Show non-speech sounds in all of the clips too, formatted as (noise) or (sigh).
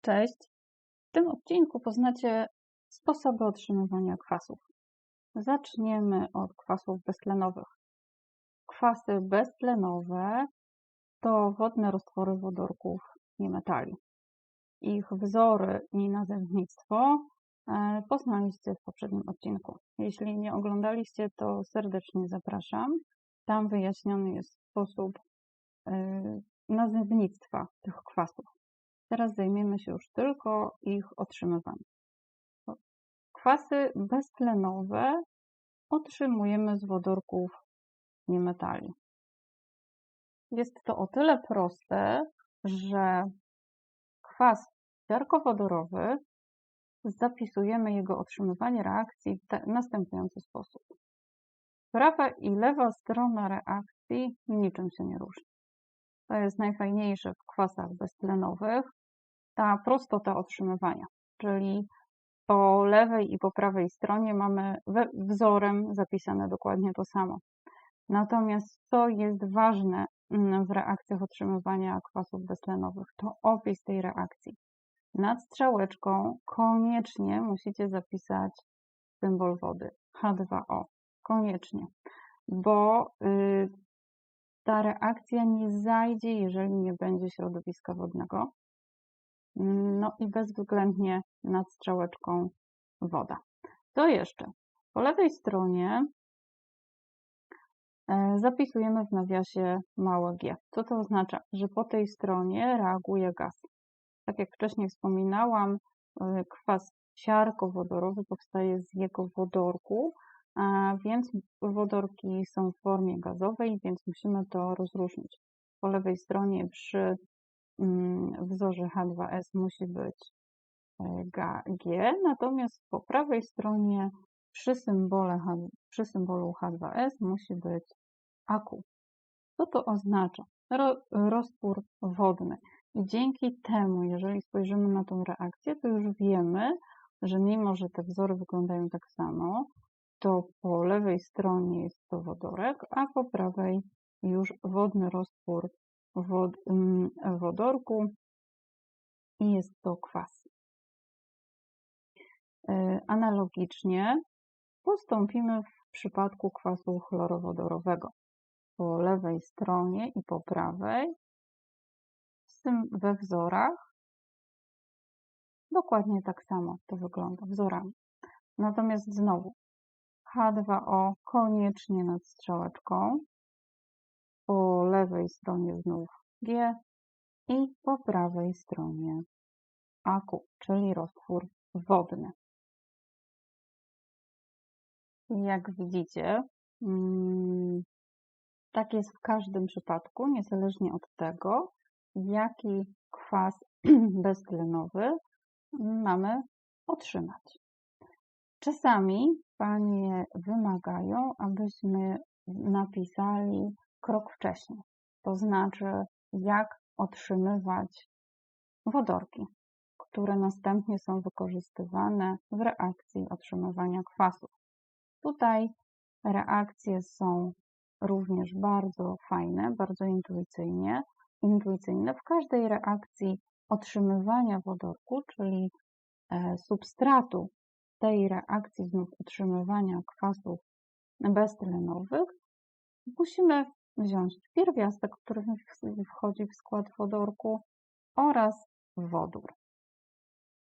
Cześć! W tym odcinku poznacie sposoby otrzymywania kwasów. Zaczniemy od kwasów beztlenowych. Kwasy beztlenowe to wodne roztwory wodorków niemetali. Ich wzory i nazewnictwo e, poznaliście w poprzednim odcinku. Jeśli nie oglądaliście, to serdecznie zapraszam. Tam wyjaśniony jest sposób e, nazewnictwa tych kwasów. Teraz zajmiemy się już tylko ich otrzymywaniem. Kwasy beztlenowe otrzymujemy z wodorków niemetali. Jest to o tyle proste, że kwas siarkowodorowy zapisujemy jego otrzymywanie reakcji w następujący sposób. Prawa i lewa strona reakcji niczym się nie różni. To jest najfajniejsze w kwasach beztlenowych, ta prostota otrzymywania, czyli po lewej i po prawej stronie mamy wzorem zapisane dokładnie to samo. Natomiast co jest ważne mm, w reakcjach otrzymywania kwasów beztlenowych, to opis tej reakcji. Nad strzałeczką koniecznie musicie zapisać symbol wody H2O. Koniecznie, bo y, ta reakcja nie zajdzie, jeżeli nie będzie środowiska wodnego. No i bezwzględnie nad strzałeczką woda. To jeszcze. Po lewej stronie e, zapisujemy w nawiasie małe g. Co to oznacza? Że po tej stronie reaguje gaz. Tak jak wcześniej wspominałam, e, kwas siarkowodorowy powstaje z jego wodorku, więc wodorki są w formie gazowej, więc musimy to rozróżnić. Po lewej stronie przy wzorze H2S musi być e, G, natomiast po prawej stronie przy, symbole przy symbolu H2S musi być AQ. Co to oznacza? Ro, roztwór wodny. I dzięki temu, jeżeli spojrzymy na tą reakcję, to już wiemy, że mimo, że te wzory wyglądają tak samo, to po lewej stronie jest to wodorek, a po prawej już wodny roztwór wod, mm, wodorku i jest to kwas. E, analogicznie postąpimy w przypadku kwasu chlorowodorowego. Po lewej stronie i po prawej we wzorach dokładnie tak samo to wygląda wzorami. Natomiast znowu H2O koniecznie nad strzałeczką, po lewej stronie znów G i po prawej stronie AQ, czyli roztwór wodny. Jak widzicie, mm, tak jest w każdym przypadku, niezależnie od tego, jaki kwas (clears throat) beztlenowy mamy otrzymać. Czasami Panie wymagają, abyśmy napisali krok wcześniej, to znaczy jak otrzymywać wodorki, które następnie są wykorzystywane w reakcji otrzymywania kwasów. Tutaj reakcje są również bardzo fajne, bardzo intuicyjnie, intuicyjne. W każdej reakcji otrzymywania wodorku, czyli e, substratu tej reakcji znów utrzymywania kwasów beztlenowych musimy wziąć pierwiastek, który wchodzi w skład wodorku oraz wodór.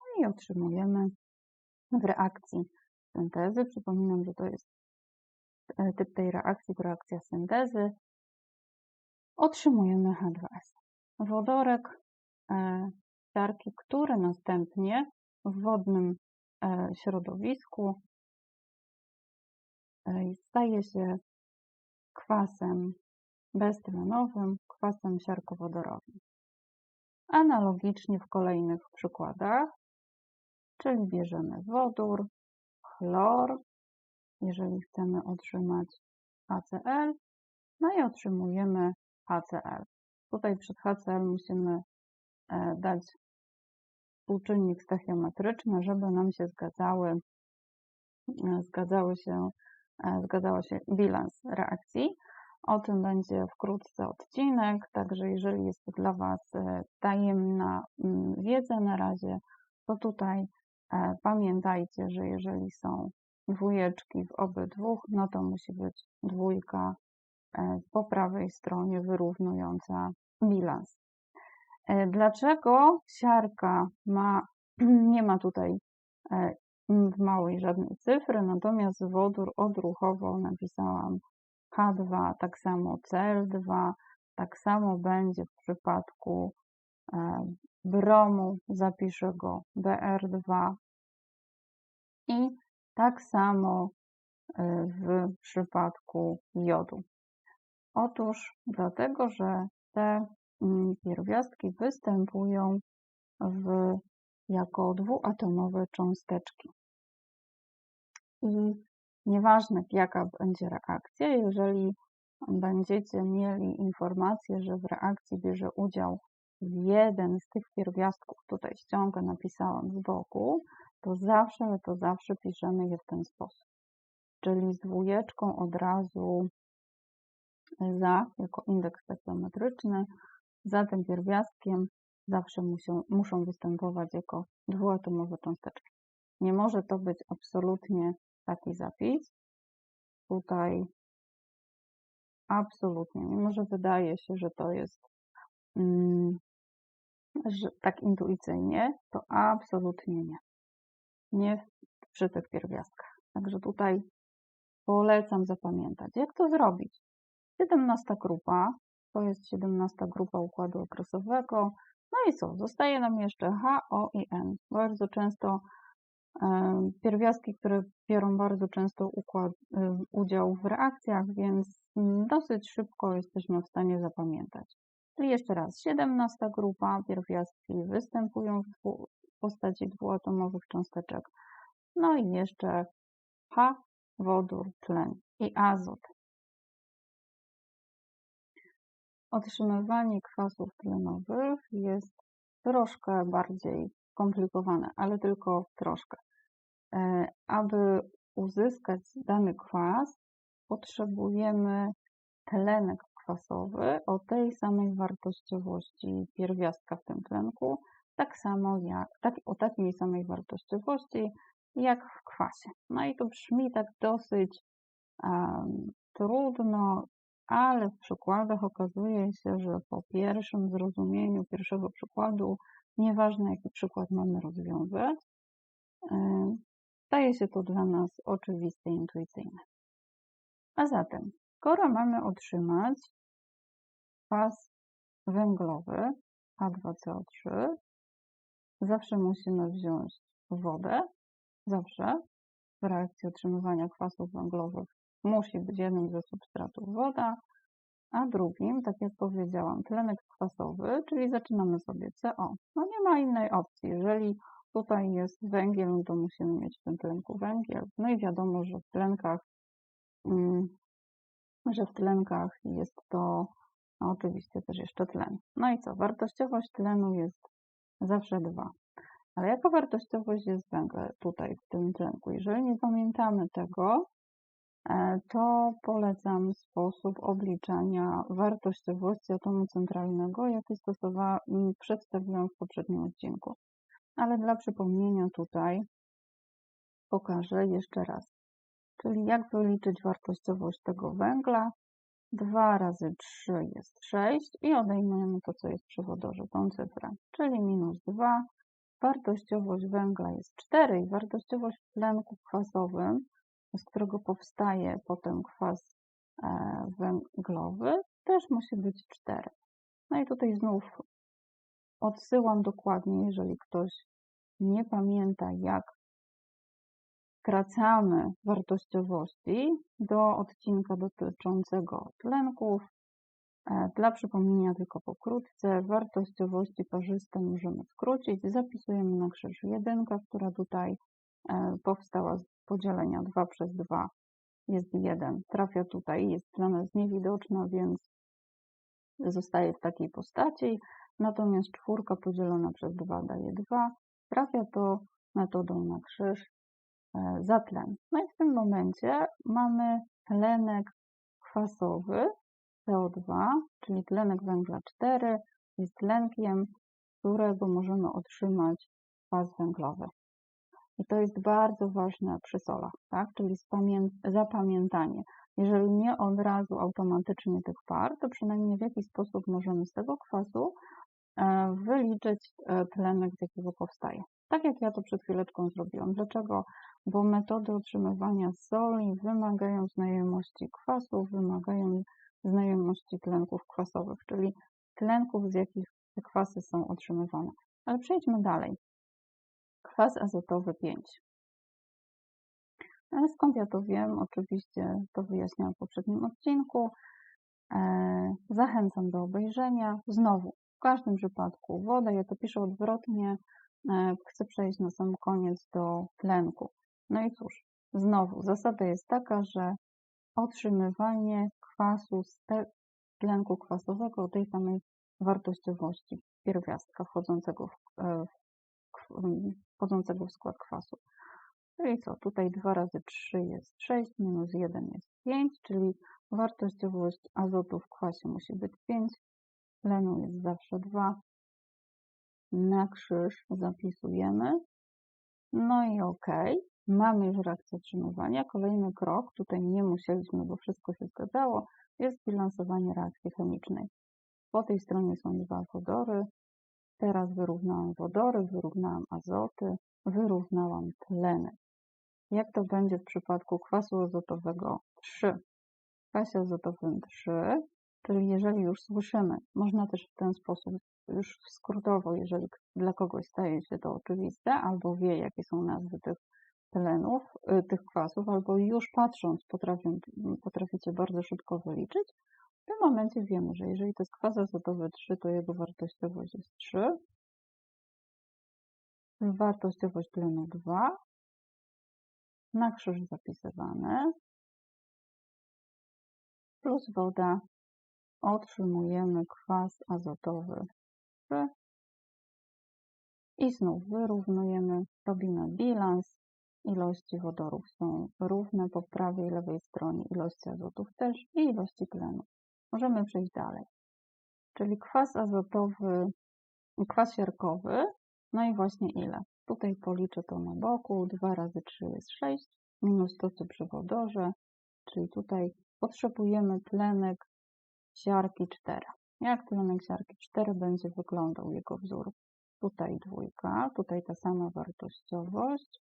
No i otrzymujemy w reakcji syntezy, przypominam, że to jest e, typ tej reakcji, to reakcja syntezy, otrzymujemy H2S. Wodorek e, siarki, który następnie w wodnym E, środowisku staje się kwasem beztlenowym, kwasem siarkowodorowym. Analogicznie w kolejnych przykładach, czyli bierzemy wodór, chlor, jeżeli chcemy otrzymać HCl, no i otrzymujemy HCl. Tutaj przed HCl musimy e, dać współczynnik stachiometryczny, żeby nam się zgadzały, e, zgadzały się, e, zgadzała się bilans reakcji. O tym będzie wkrótce odcinek, także jeżeli jest to dla Was e, tajemna mm, wiedza na razie, to tutaj e, pamiętajcie, że jeżeli są dwójeczki w obydwu, no to musi być dwójka e, po prawej stronie wyrównująca bilans. Dlaczego siarka ma, (clears throat) nie ma tutaj w małej żadnej cyfry, natomiast wodór odruchowo napisałam H2, tak samo Cl2, tak samo będzie w przypadku e, bromu, zapiszę go BR2 i tak samo e, w przypadku jodu. Otóż dlatego, że te mm, pierwiastki występują w, jako dwuatomowe cząsteczki. I Nieważne jaka będzie reakcja, jeżeli będziecie mieli informację, że w reakcji bierze udział jeden z tych pierwiastków, tutaj ściągę napisałam z boku, to zawsze, ale to zawsze piszemy je w ten sposób. Czyli z dwójeczką od razu za, jako indeks stacjometryczny, za tym pierwiastkiem zawsze muszą, muszą występować jako dwuatomowe cząsteczki. Nie może to być absolutnie taki zapis. Tutaj absolutnie, mimo że wydaje się, że to jest mm, że tak intuicyjnie, to absolutnie nie. Nie przy tych pierwiastkach. Także tutaj polecam zapamiętać. Jak to zrobić? 17 grupa, to jest 17 grupa układu okresowego. No i co? Zostaje nam jeszcze H, O i N. Bardzo często pierwiastki, które biorą bardzo często układ, udział w reakcjach, więc dosyć szybko jesteśmy w stanie zapamiętać. Czyli jeszcze raz, 17 grupa pierwiastki występują w postaci dwuatomowych cząsteczek. No i jeszcze H, wodór, tlen i azot. Otrzymywanie kwasów tlenowych jest troszkę bardziej skomplikowane, ale tylko troszkę. E, aby uzyskać dany kwas, potrzebujemy tlenek kwasowy o tej samej wartościowości pierwiastka w tym tlenku, tak samo jak, tak, o takiej samej wartościowości jak w kwasie. No i to brzmi tak dosyć um, trudno, ale w przykładach okazuje się, że po pierwszym zrozumieniu pierwszego przykładu, nieważne jaki przykład mamy rozwiązać, Staje się to dla nas oczywiste intuicyjne. A zatem, skoro mamy otrzymać kwas węglowy H2CO3, zawsze musimy wziąć wodę, zawsze w reakcji otrzymywania kwasów węglowych musi być jednym ze substratów woda, a drugim, tak jak powiedziałam, tlenek kwasowy, czyli zaczynamy sobie CO. No nie ma innej opcji. Jeżeli Tutaj jest węgiel, no to musimy mieć w tym tlenku węgiel. No i wiadomo, że w tlenkach, mm, że w tlenkach jest to no oczywiście też jeszcze tlen. No i co? Wartościowość tlenu jest zawsze 2. Ale jaka wartościowość jest węgla tutaj w tym tlenku? Jeżeli nie pamiętamy tego, to polecam sposób obliczania wartościowości atomu centralnego, jaki stosowałam, przedstawiłam w poprzednim odcinku ale dla przypomnienia tutaj pokażę jeszcze raz. Czyli jak wyliczyć wartościowość tego węgla? 2 razy 3 jest 6 i odejmujemy to, co jest przy wodorze, tą cyfrę, czyli minus 2. Wartościowość węgla jest 4 i wartościowość w tlenku kwasowym, z którego powstaje potem kwas e, węglowy, też musi być 4. No i tutaj znów Odsyłam dokładnie, jeżeli ktoś nie pamięta, jak skracamy wartościowości do odcinka dotyczącego tlenków. E, dla przypomnienia tylko pokrótce, wartościowości parzyste możemy skrócić. Zapisujemy na krzyż jedynkę, która tutaj e, powstała z podzielenia 2 przez 2 jest 1. Trafia tutaj, jest dla nas niewidoczna, więc zostaje w takiej postaci. Natomiast czwórka podzielona przez 2 daje 2. Trafia to metodą na krzyż e, za tlen. No i w tym momencie mamy tlenek kwasowy CO2, czyli tlenek węgla 4, jest tlenkiem, którego możemy otrzymać kwas węglowy. I to jest bardzo ważne przy solach, tak? czyli zapamiętanie. Jeżeli nie od razu automatycznie tych par, to przynajmniej w jakiś sposób możemy z tego kwasu e, wyliczyć e, tlenek, z jakiego powstaje. Tak jak ja to przed chwileczką zrobiłam. Dlaczego? Bo metody otrzymywania soli wymagają znajomości kwasów, wymagają znajomości tlenków kwasowych, czyli tlenków, z jakich te kwasy są otrzymywane. Ale przejdźmy dalej. Kwas azotowy 5. Ale skąd ja to wiem? Oczywiście to wyjaśniałam w poprzednim odcinku. E, zachęcam do obejrzenia. Znowu, w każdym przypadku woda, ja to piszę odwrotnie, e, chcę przejść na sam koniec do tlenku. No i cóż, znowu, zasada jest taka, że otrzymywanie kwasu z tlenku kwasowego o tej samej wartościowości pierwiastka wchodzącego w, e, w, wchodzącego w skład kwasu. Czyli co, tutaj 2 razy 3 jest 6, minus 1 jest 5, czyli wartościowość azotu w kwasie musi być 5, tlenu jest zawsze 2. Na krzyż zapisujemy. No i ok, mamy już reakcję otrzymywania. Kolejny krok, tutaj nie musieliśmy, bo wszystko się zgadzało, jest bilansowanie reakcji chemicznej. Po tej stronie są dwa wodory. Teraz wyrównałam wodory, wyrównałam azoty, wyrównałam tleny. Jak to będzie w przypadku kwasu azotowego 3? W kwasie azotowym 3, czyli jeżeli już słyszymy, można też w ten sposób już skrótowo, jeżeli dla kogoś staje się to oczywiste, albo wie, jakie są nazwy tych tlenów, y, tych kwasów, albo już patrząc potrafią, potraficie bardzo szybko wyliczyć, w tym momencie wiemy, że jeżeli to jest kwas azotowy 3, to jego wartościowość jest 3, wartościowość tlenu 2, na krzyż zapisywane, plus woda, otrzymujemy kwas azotowy 3 i znów wyrównujemy, robimy bilans, ilości wodorów są równe po prawej i lewej stronie, ilości azotów też i ilości tlenu. Możemy przejść dalej. Czyli kwas azotowy, kwas siarkowy, no i właśnie ile? Tutaj policzę to na boku. 2 razy 3 jest 6, minus to, co przy wodorze, czyli tutaj potrzebujemy tlenek siarki 4. Jak tlenek siarki 4 będzie wyglądał jego wzór? Tutaj dwójka, tutaj ta sama wartościowość.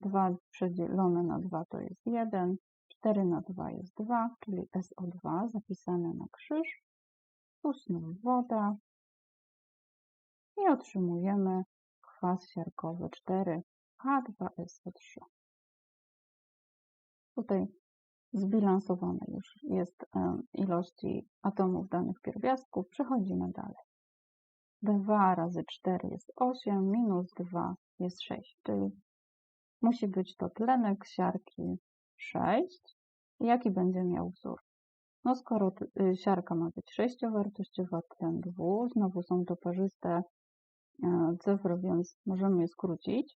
2 przedzielone na 2 to jest 1, 4 na 2 jest 2, czyli SO2 zapisane na krzyż. Tu znów woda. I otrzymujemy kwas siarkowy 4, H2SO3. Tutaj zbilansowane już jest ilości atomów danych pierwiastków. Przechodzimy dalej. 2 razy 4 jest 8, minus 2 jest 6, czyli musi być to tlenek siarki 6. Jaki będzie miał wzór? No skoro y, siarka ma być sześciowartościowa, tlen 2, znowu są to parzyste E, cyfr, więc możemy je skrócić.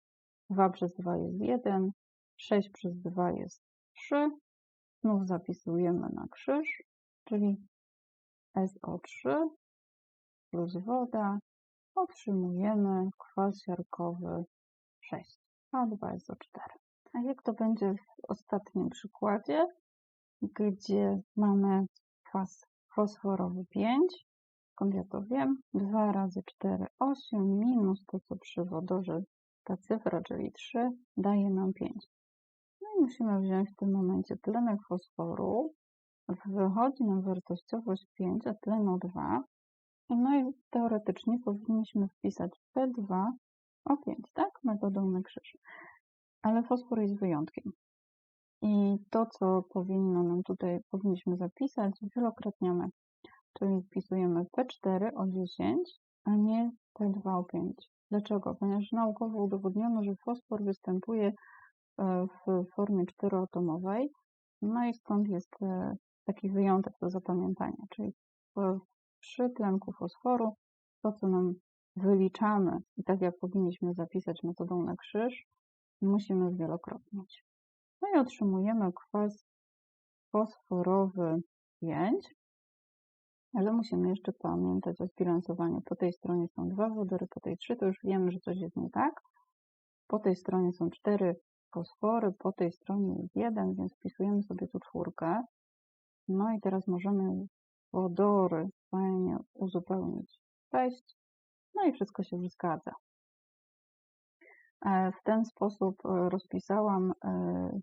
2 przez 2 jest 1, 6 przez 2 jest 3. Znów zapisujemy na krzyż, czyli SO3 plus woda. Otrzymujemy kwas siarkowy 6, H2SO4. A jak to będzie w ostatnim przykładzie, gdzie mamy kwas fosforowy 5, Skąd ja to wiem? 2 razy 4, 8 minus to, co przy wodorze ta cyfra, czyli 3, daje nam 5. No i musimy wziąć w tym momencie tlenek fosforu. Wychodzi nam wartościowość 5, a tlenu 2. No i teoretycznie powinniśmy wpisać P2 o 5, tak? Metodą na krzyż. Ale fosfor jest wyjątkiem. I to, co powinno nam tutaj, powinniśmy zapisać, wielokrotniamy czyli wpisujemy P4 o 10, a nie P2 o 5. Dlaczego? Ponieważ naukowo udowodniono, że fosfor występuje e, w formie czteroatomowej, no i stąd jest e, taki wyjątek do zapamiętania, czyli przy tlenku fosforu to, co nam wyliczamy i tak jak powinniśmy zapisać metodą na krzyż, musimy zwielokrotnić. No i otrzymujemy kwas fosforowy 5, Ale musimy jeszcze pamiętać o zbilansowaniu. Po tej stronie są dwa wodory, po tej trzy, to już wiemy, że coś jest nie tak. Po tej stronie są cztery fosfory, po tej stronie jest jeden, więc wpisujemy sobie tu czwórkę. No i teraz możemy wodory fajnie uzupełnić. 6. No i wszystko się zgadza. E, w ten sposób e, rozpisałam e,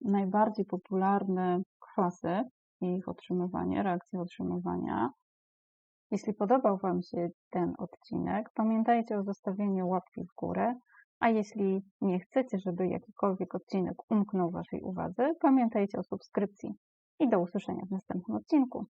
najbardziej popularne kwasy i ich otrzymywanie, reakcje otrzymywania. Jeśli podobał Wam się ten odcinek, pamiętajcie o zostawieniu łapki w górę, a jeśli nie chcecie, żeby jakikolwiek odcinek umknął Waszej uwadze, pamiętajcie o subskrypcji. I do usłyszenia w następnym odcinku.